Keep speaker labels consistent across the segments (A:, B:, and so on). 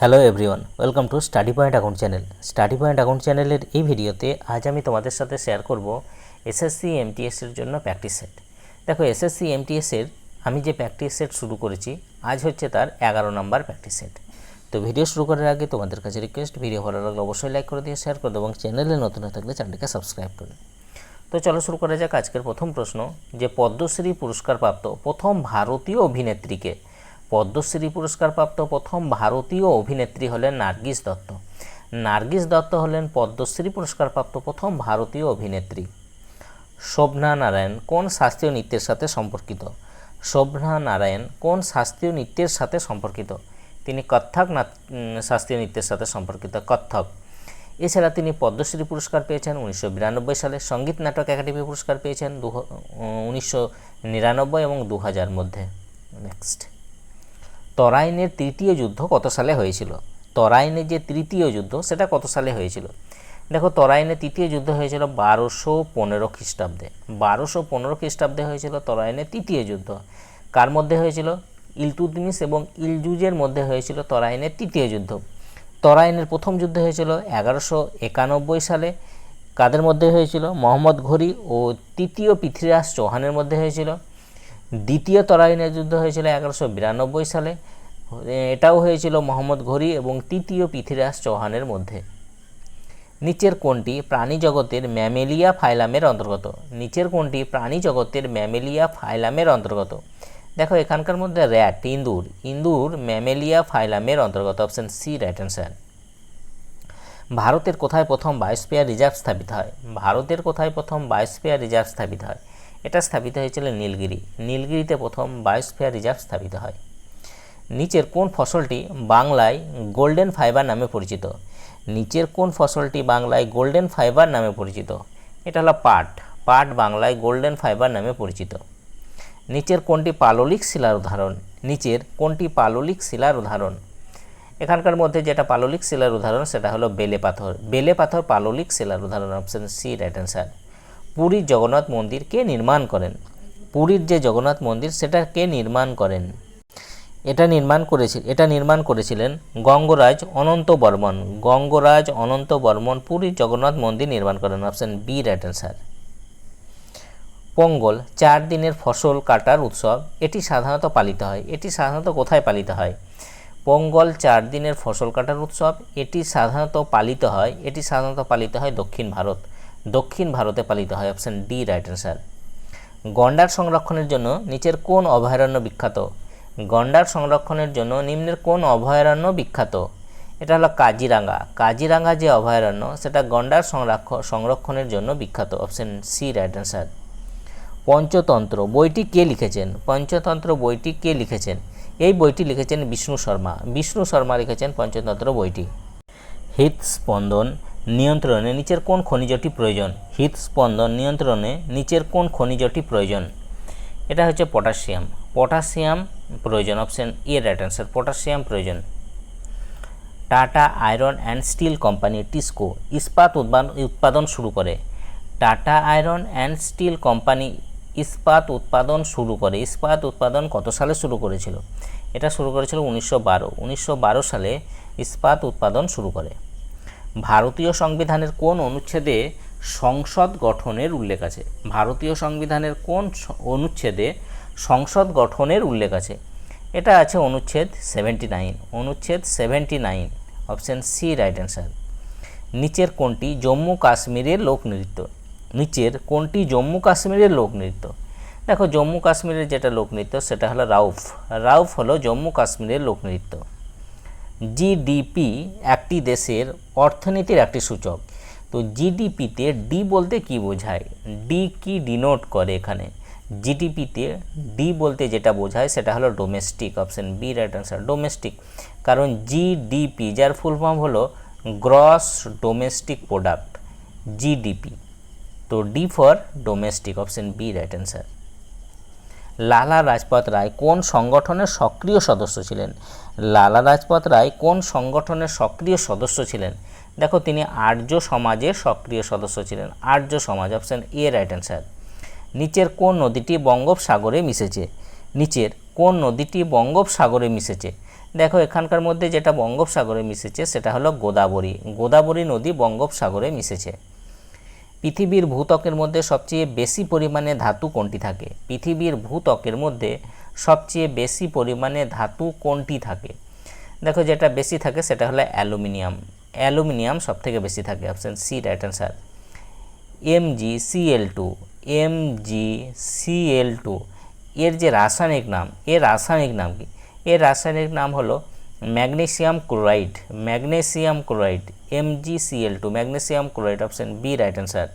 A: Hello everyone welcome to Study Point Account channel Study Point Account চ্যানেলের এই ভিডিওতে আজ আমি তোমাদের সাথে শেয়ার করব এসএসসি এমটিএসের জন্য প্র্যাকটিস সেট দেখো এসএসসি এমটিএসের আমি যে প্র্যাকটিস সেট শুরু করেছি, আজ হচ্ছে তার এগারো নম্বর প্র্যাকটিস সেট তো ভিডিও শুরু করার আগে তোমাদের কাছে রিকোয়েস্ট ভিডিও ভালো লাগলে অবশ্যই লাইক করে দিয়ে শেয়ার করে দেবো এবং চ্যানেলে নতুন হয়ে থাকলে চ্যানেলটিকে সাবস্ক্রাইব করে তো চলো শুরু করা যাক আজকের প্রথম প্রশ্ন, যে পদ্মশ্রী পুরস্কারপ্রাপ্ত প্রথম ভারতীয় অভিনেত্রীকে পদ্মশ্রী পুরস্কারপ্রাপ্ত প্রথম ভারতীয় অভিনেত্রী হলেন নার্গিস দত্ত। নার্গিস দত্ত হলেন পদ্মশ্রী পুরস্কারপ্রাপ্ত প্রথম ভারতীয় অভিনেত্রী। শোভনা নারায়ণ কোন শাস্ত্রীয় নৃত্যের সাথে সম্পর্কিত? শোভনা নারায়ণ কোন শাস্ত্রীয় নৃত্যের সাথে সম্পর্কিত? তিনি কত্থক শাস্ত্রীয় নৃত্যের সাথে সম্পর্কিত কত্থক। এছাড়া তিনি পদ্মশ্রী পুরস্কার পেয়েছেন উনিশশো বিরানব্বই সালে সংগীত নাটক একাডেমি পুরস্কার পেয়েছেন দু উনিশশো এবং দু হাজার মধ্যে। নেক্সট তরাইনের তৃতীয় যুদ্ধ কত সালে হয়েছিল? তরাইনের যে তৃতীয় যুদ্ধ, সেটা কত সালে হয়েছিল? দেখো, তরাইনের তৃতীয় যুদ্ধ হয়েছিল বারোশো পনেরো খ্রিস্টাব্দে। বারোশো পনেরো খ্রিস্টাব্দে হয়েছিল তরাইনের তৃতীয় যুদ্ধ। কার মধ্যে হয়েছিল? ইলতুতমিস এবং ইলজুজের মধ্যে হয়েছিল তরাইনের তৃতীয় যুদ্ধ। তরাইনের প্রথম যুদ্ধ হয়েছিল এগারোশো একানব্বই সালে। কাদের মধ্যে হয়েছিল? মোহাম্মদ ঘড়ি ও তৃতীয় পৃথ্বীরাজ চৌহানের মধ্যে হয়েছিল। দ্বিতীয় তরাইনের যুদ্ধ হয়েছিল এগারোশো বিরানব্বই সালে। এটাও হয়েছিল মোহাম্মদ ঘড়ি এবং তৃতীয় পৃথ্বীরাজ চৌহানের মধ্যে। নিচের কোনটি প্রাণী জগতের ম্যামেলিয়া ফাইলামের অন্তর্গত। নিচের কোনটি প্রাণী জগতের ম্যামেলিয়া ফাইলামের অন্তর্গত। দেখো, এখানকার মধ্যে র্যাট, ইন্দুর। ইন্দুর, ম্যামেলিয়া ফাইলামের অন্তর্গত। অপশন সি রাইট অ্যান্সার ভারতের কোথায় প্রথম বায়োস্পিয়ার রিজার্ভ স্থাপিত হয়? ভারতের কোথায় প্রথম বায়োস্পিয়ার রিজার্ভ স্থাপিত হয়? এটা স্থাপিত হয়েছিল নীলগিরি। নীলগিরিতে প্রথম বায়োস্ফিয়ার রিজার্ভ স্থাপিত হয়। নিচের কোন ফসলটি বাংলায় গোল্ডেন ফাইবার নামে পরিচিত? নিচের কোন ফসলটি বাংলায় গোল্ডেন ফাইবার নামে পরিচিত? এটা হলো পাট। পাট বাংলায় গোল্ডেন ফাইবার নামে পরিচিত। নিচের কোনটি পাললিক শিলার উদাহরণ? নিচের কোনটি পাললিক শিলার উদাহরণ? এখানকার মধ্যে যেটা পাললিক শিলার উদাহরণ, সেটা হলো বেলে পাথর। বেলে পাথর পাললিক শিলার উদাহরণ অপশন সি রাইট অ্যান্সার পুরীর জগন্নাথ মন্দির কে নির্মাণ করেন? পুরীর যে জগন্নাথ মন্দির, সেটা কে নির্মাণ করেন? এটা নির্মাণ করেছিল এটা নির্মাণ করেছিলেন গঙ্গরাজ অনন্ত বর্মন। গঙ্গরাজ অনন্ত বর্মন পুরীর জগন্নাথ মন্দির নির্মাণ করেন, option B right answer Pongal, চার দিনের ফসল কাটার উৎসব, এটি সাধারণত পালিত হয়। এটি সাধারণত কোথায় পালিত হয়? পোঙ্গল, চার দিনের ফসল কাটার উৎসব, এটি সাধারণত পালিত হয়, এটি সাধারণত পালিত হয় দক্ষিণ ভারত। দক্ষিণ ভারতে পালিত হয় অপশন ডি রাইট অ্যান্সার গন্ডার সংরক্ষণের জন্য নিচের কোন অভয়ারণ্য বিখ্যাত? গন্ডার সংরক্ষণের জন্য নিম্নের কোন অভয়ারণ্য বিখ্যাত? এটা হলো কাজিরাঙ্গা। কাজিরাঙ্গা যে অভয়ারণ্য, সেটা গন্ডার সংরক্ষ- সংরক্ষণের জন্য বিখ্যাত। Option C right answer Panchatantra, বইটি কে লিখেছেন? পঞ্চতন্ত্র বইটি কে লিখেছেন? এই বইটি লিখেছেন বিষ্ণু শর্মা। বিষ্ণু শর্মা লিখেছেন পঞ্চতন্ত্র বইটি। হৃদস্পন্দন নিয়ন্ত্রণে নিচের কোন খনিজটি প্রয়োজন? হৃদস্পন্দন নিয়ন্ত্রণে নিচের কোন খনিজটি প্রয়োজন? এটা হচ্ছে পটাশিয়াম। পটাশিয়াম প্রয়োজন option A right answer potassium প্রয়োজন। Tata Iron and Steel Company, TISCO, ইস্পাত উৎপাদন শুরু করে। Tata Iron and Steel Company, ইস্পাত উৎপাদন শুরু করে। ইস্পাত উৎপাদন কত সালে শুরু করেছিল? এটা শুরু করেছিল উনিশশো বারো। উনিশশো বারো সালে ইস্পাত উৎপাদন শুরু করে। ভারতীয় সংবিধানের কোন অনুচ্ছেদে সংসদ গঠনের উল্লেখ আছে? ভারতীয় সংবিধানের কোন অনুচ্ছেদে সংসদ গঠনের উল্লেখ আছে? এটা আছে অনুচ্ছেদ সেভেন্টি নাইন। অনুচ্ছেদ seventy nine, option C, right answer. নিচের কোনটি জম্মু কাশ্মীরের লোকনৃত্য নিচের কোনটি জম্মু কাশ্মীরের লোকনৃত্য দেখো, জম্মু কাশ্মীরের যেটা লোকনৃত্য সেটা হলো রাউফ। রাউফ হলো জম্মু কাশ্মীরের লোকনৃত্য জিডিপি একটি দেশের অর্থনীতির একটি সূচক। তো জিডিপিতে ডি বলতে কি বোঝায়? ডি কি ডিনোট করে এখানে? জিডিপিতে ডি বলতে যেটা বোঝায় সেটা হলো domestic option B right answer domestic কারণ জিডিপি যার ফুল ফর্ম হলো গ্রস ডোমেস্টিক প্রোডাক্ট জিডিপি তো D for domestic option B right answer Lala Lajpat Rai কোন সংগঠনের সক্রিয় সদস্য ছিলেন? লালা রাজপথ রায় কোন সংগঠনের সক্রিয় সদস্য ছিলেন? দেখো, তিনি আর্য সমাজের সক্রিয় সদস্য ছিলেন। আর্য সমাজ অপশন এ রাইট অ্যান্সার নিচের কোন নদীটি বঙ্গোপসাগরে মিশেছে? নিচের কোন নদীটি বঙ্গোপসাগরে মিশেছে? দেখো, এখানকার মধ্যে যেটা বঙ্গোপসাগরে মিশেছে, সেটা হলো গোদাবরী। গোদাবরী নদী বঙ্গোপসাগরে মিশেছে। পৃথিবীর ভূত্বকের মধ্যে সবচেয়ে বেশি পরিমাণে ধাতু কোনটি থাকে? পৃথিবীর ভূত্বকের মধ্যে সবচেয়ে বেশি পরিমাণে ধাতু কোনটি থাকে? দেখো যেটা বেশি থাকে সেটা হলো অ্যালুমিনিয়াম। অ্যালুমিনিয়াম সব থেকে বেশি থাকে। Option C, right answer. M G CL two. M G CL two. এর যে রাসায়নিক নাম, এর রাসায়নিক নাম কি? এর রাসায়নিক নাম হলো magnesium chloride magnesium chloride M G CL two magnesium chloride option B, right answer.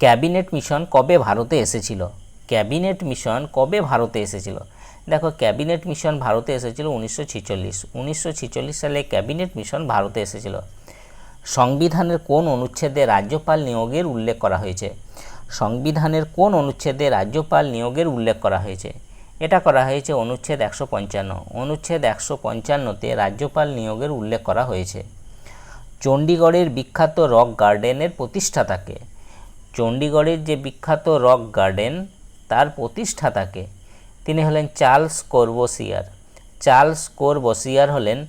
A: Cabinet mission কবে ভারতে এসেছিল? ক্যাবিনেট মিশন কবে ভারতে এসেছিল? দেখো, ক্যাবিনেট মিশন ভারতে এসেছিল উনিশশো ছিচল্লিশ। উনিশশো সালে ক্যাবিনেট মিশন ভারতে এসেছিল। সংবিধানের কোন অনুচ্ছেদে রাজ্যপাল নিয়োগের উল্লেখ করা হয়েছে? সংবিধানের কোন অনুচ্ছেদে রাজ্যপাল নিয়োগের উল্লেখ করা হয়েছে? এটা করা হয়েছে অনুচ্ছেদ একশো পঞ্চান্ন। অনুচ্ছেদ একশো পঞ্চান্নতে রাজ্যপাল নিয়োগের উল্লেখ করা হয়েছে। চণ্ডীগড়ের বিখ্যাত রক গার্ডেনের প্রতিষ্ঠাতাকে। চণ্ডীগড়ের যে বিখ্যাত রক গার্ডেন, তার প্রতিষ্ঠাতাকে। তিনি হলেন চার্লস কোরবসিয়ার। চার্লস কোরবসিয়ার হলেন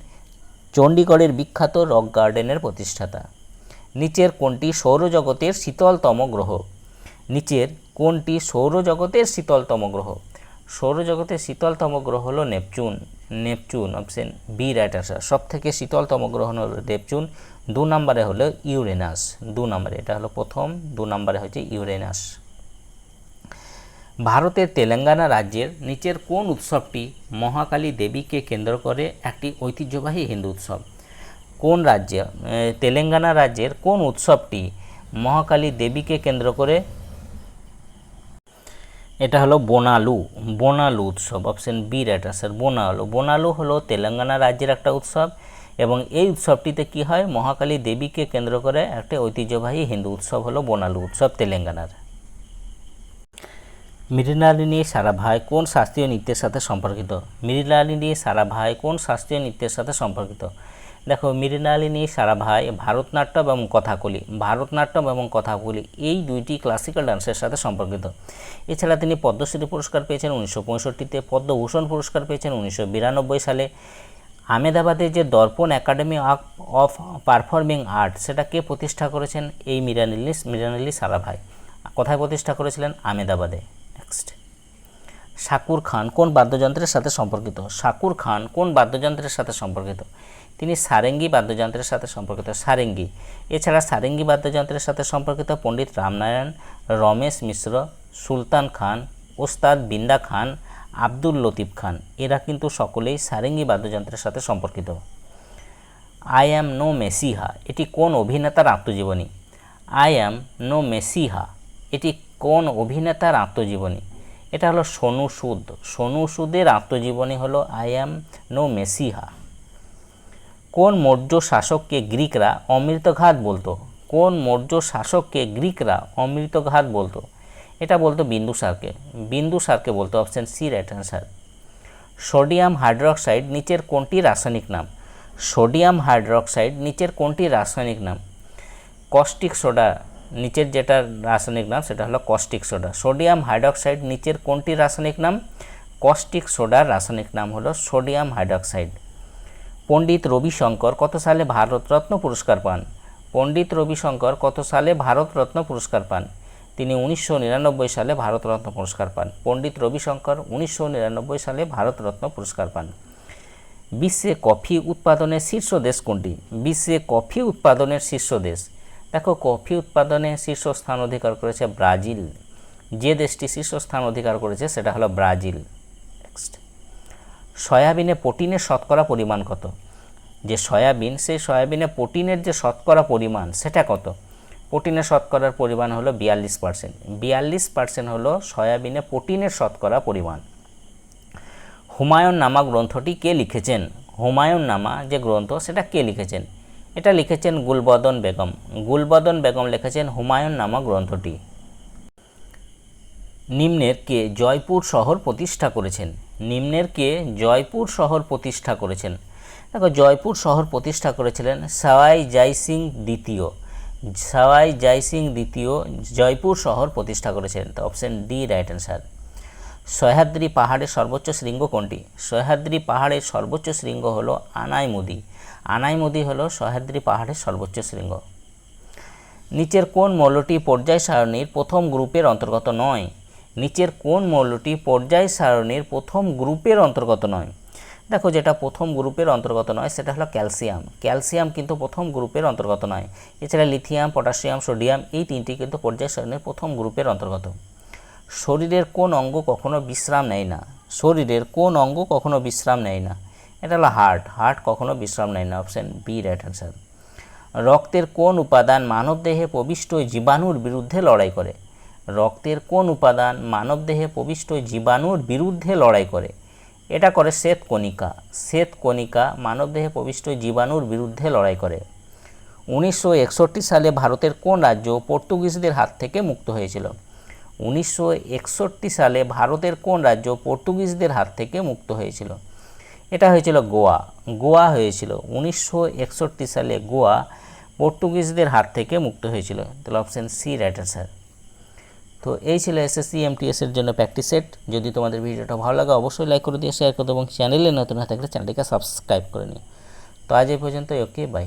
A: চণ্ডীগড়ের বিখ্যাত রক গার্ডেনের প্রতিষ্ঠাতা। নিচের কোনটি সৌরজগতের শীতলতম গ্রহ? নিচের কোনটি সৌরজগতের শীতলতম গ্রহ? সৌরজগতের শীতলতম গ্রহ হলো Neptune. Neptune option B right answer সব থেকে শীতলতম গ্রহ হলো নেপচুন। দু নম্বরে হলো ইউরেনাস। দু নম্বরে, এটা হলো প্রথম। দু নম্বরে হচ্ছে ইউরেনাস। ভারতের তেলেঙ্গানা রাজ্যের নিচের কোন উৎসবটি মহাকালী দেবীকে কেন্দ্র করে একটি ঐতিহ্যবাহী হিন্দু উৎসব? কোন রাজ্যে? তেলেঙ্গানা রাজ্যের কোন উৎসবটি মহাকালী দেবীকে কেন্দ্র করে এটা হলো বোনালু বোনালু উৎসব option B right answer Bonalu. Bonalu হলো তেলেঙ্গানা রাজ্যের একটা উৎসব এবং এই উৎসবটিতে কি হয়? মহাকালী দেবীকে কেন্দ্র করে একটা ঐতিহ্যবাহী হিন্দু উৎসব হলো বোনালু উৎসব তেলেঙ্গানার। মৃণালিনী সারাভাই কোন শাস্ত্রীয় নৃত্যের সাথে সম্পর্কিত? মৃণালিনী সারাভাই কোন শাস্ত্রীয় নৃত্যের সাথে সম্পর্কিত? দেখো মৃণালিনী, সারাভাই, ভারতনাট্যম এবং কথাকলি। ভারতনাট্যম এবং কথাকলি এই দুইটি ক্লাসিক্যাল ডান্সের সাথে সম্পর্কিত। এছাড়া তিনি পদ্মশ্রী পুরস্কার পেয়েছেন উনিশশো পঁয়ষট্টিতে, পদ্মভূষণ পুরস্কার পেয়েছেন উনিশশো বিরানব্বই সালে। আহমেদাবাদের যে দর্পণ একাডেমি অফ পারফর্মিং আর্ট সেটা কে প্রতিষ্ঠা করেছেন এই মৃণালিনী মৃণালিনী সারাভাই। কোথায় প্রতিষ্ঠা করেছিলেন? আহমেদাবাদে। নেক্সট শাকুর খান, কোন বাদ্যযন্ত্রের সাথে সম্পর্কিত? শাকুর খান, কোন বাদ্যযন্ত্রের সাথে সম্পর্কিত? তিনি সারেঙ্গি বাদ্যযন্ত্রের সাথে সম্পর্কিত। সারেঙ্গি। এছাড়া সারেঙ্গি বাদ্যযন্ত্রের সাথে সম্পর্কিত পণ্ডিত রামনারায়ণ, রমেশ মিশ্র, সুলতান খান, ওস্তাদ বিন্দা খান, আব্দুল লতিফ খান, এরা কিন্তু সকলেই সারেঙ্গি বাদ্যযন্ত্রের সাথে সম্পর্কিত। আই অ্যাম নো মেসিহা এটি কোন অভিনেতার আত্মজীবনী? আই অ্যাম নো মেসিহা এটি কোন অভিনেতার আত্মজীবনী? এটা হলো সোনু সুদ। সোনু সুদের আত্মজীবনী হলো আই অ্যাম নো মেসিহা কোন মৌর্য শাসককে গ্রিকরা অমৃতঘাত বলতো? কোন মৌর্য শাসককে গ্রিকরা অমৃতঘাত বলতো? এটা বলতো বিন্দুসারকে বিন্দুসারকে বলতো option C right answer sodium hydroxide নিচের কোনটি রাসায়নিক নাম? সোডিয়াম হাইড্রক্সাইড নিচের কোনটি রাসায়নিক নাম? কস্টিক সোডা নিচের যেটা রাসায়নিক নাম, সেটা হলো কস্টিক সোডা সোডিয়াম হাইড্রক্সাইড নিচের কোনটি রাসায়নিক নাম? কস্টিক সোডার রাসায়নিক নাম হলো সোডিয়াম হাইড্রক্সাইড পণ্ডিত রবিশঙ্কর কত সালে ভারতরত্ন পুরস্কার পান? পণ্ডিত রবিশঙ্কর কত সালে ভারতরত্ন পুরস্কার পান? তিনি উনিশশো নিরানব্বই সালে ভারতরত্ন পুরস্কার পান। পণ্ডিত রবিশঙ্কর উনিশশো নিরানব্বই সালে ভারতরত্ন পুরস্কার পান। বিশ্বে কফি উৎপাদনের শীর্ষ দেশ কোনটি? বিশ্বে কফি উৎপাদনের শীর্ষ দেশ। দেখো, কফি উৎপাদনে শীর্ষস্থান অধিকার করেছে ব্রাজিল। যে দেশটি শীর্ষস্থান অধিকার করেছে সেটা হলো ব্রাজিল। নেক্সট সয়াবিনে প্রোটিনের শতকরা পরিমাণ কত? যে সয়াবিন, সেই সয়াবিনে প্রোটিনের যে শতকরা পরিমাণ, সেটা কত? প্রোটিনের শতকরার পরিমাণ হলো বিয়াল্লিশ পার্সেন্ট বিয়াল্লিশ পার্সেন্ট হলো সয়াবিনে প্রোটিনের শতকরা পরিমাণ। হুমায়ুন নামা গ্রন্থটি কে লিখেছেন? হুমায়ুন নামা যে গ্রন্থ, সেটা কে লিখেছেন? এটা লিখেছেন গুলবদন বেগম। গুলবদন বেগম লিখেছেন হুমায়ুন নামা গ্রন্থটি। নিম্নের কে জয়পুর শহর প্রতিষ্ঠা করেছেন? নিম্নের কে জয়পুর শহর প্রতিষ্ঠা করেছেন। দেখো, জয়পুর শহর প্রতিষ্ঠা করেছিলেন সাওয়াই জয় সিং দ্বিতীয়। সাওয়াই জয় সিং দ্বিতীয় জয়পুর শহর প্রতিষ্ঠা করেছিলেন। তো option D right answer Sahyadri পাহাড়ের সর্বোচ্চ শৃঙ্গ কোনটি? সহ্যাদ্রি পাহাড়ের সর্বোচ্চ শৃঙ্গ হলো আনাইমুদি। আনাইমুদি হলো সহ্যাদ্রি পাহাড়ের সর্বোচ্চ শৃঙ্গ। নিচের কোন মৌলটি পর্যায় সারণীর প্রথম গ্রুপের অন্তর্গত নয়? নিচের কোন মৌলটি পর্যায় সারণীর প্রথম গ্রুপের অন্তর্গত নয়। দেখো যেটা প্রথম গ্রুপের অন্তর্গত নয়, সেটা হলো ক্যালসিয়াম। ক্যালসিয়াম কিন্তু প্রথম গ্রুপের অন্তর্গত নয়। এছাড়া লিথিয়াম, পটাশিয়াম, সোডিয়াম এই তিনটি কিন্তু পর্যায় সারণীর প্রথম গ্রুপের অন্তর্গত। শরীরের কোন অঙ্গ কখনো বিশ্রাম নেয় না। শরীরের কোন অঙ্গ কখনো বিশ্রাম নেয় না। এটা হলো হার্ট। হার্ট কখনো বিশ্রাম নেয় না। Option B, right answer. রক্তের কোন উপাদান মানবদেহে প্রবিষ্ট জীবাণুর বিরুদ্ধে লড়াই করে? রক্তের কোন উপাদান মানবদেহে প্রবিষ্ট জীবাণুর বিরুদ্ধে লড়াই করে? এটা করে শ্বেত কণিকা। শ্বেত কণিকা মানবদেহে প্রবিষ্ট জীবাণুর বিরুদ্ধে লড়াই করে। উনিশশো একষট্টি সালে ভারতের কোন রাজ্য পর্তুগিজদের হাত থেকে মুক্ত হয়েছিল? উনিশশো একষট্টি সালে ভারতের কোন রাজ্য পর্তুগিজদের হাত থেকে মুক্ত হয়েছিল? এটা হয়েছিল গোয়া। গোয়া হয়েছিল। উনিশশো একষট্টি সালে গোয়া পর্তুগিজদের হাত থেকে মুক্ত হয়েছিল। তাহলে অপশান সি রাইট অ্যান্সার তো এই ছিল এসএসসি এমটিএস এর জন্য প্র্যাকটিস সেট যদি তোমাদের ভিডিওটা ভালো লাগে, অবশ্যই লাইক করে দিয়ে শেয়ার করো এবং চ্যানেলে নতুন হয়ে থাকলে চ্যানেলটিকে সাবস্ক্রাইব করে নিও। তো আজ এই পর্যন্ত ওকে বাই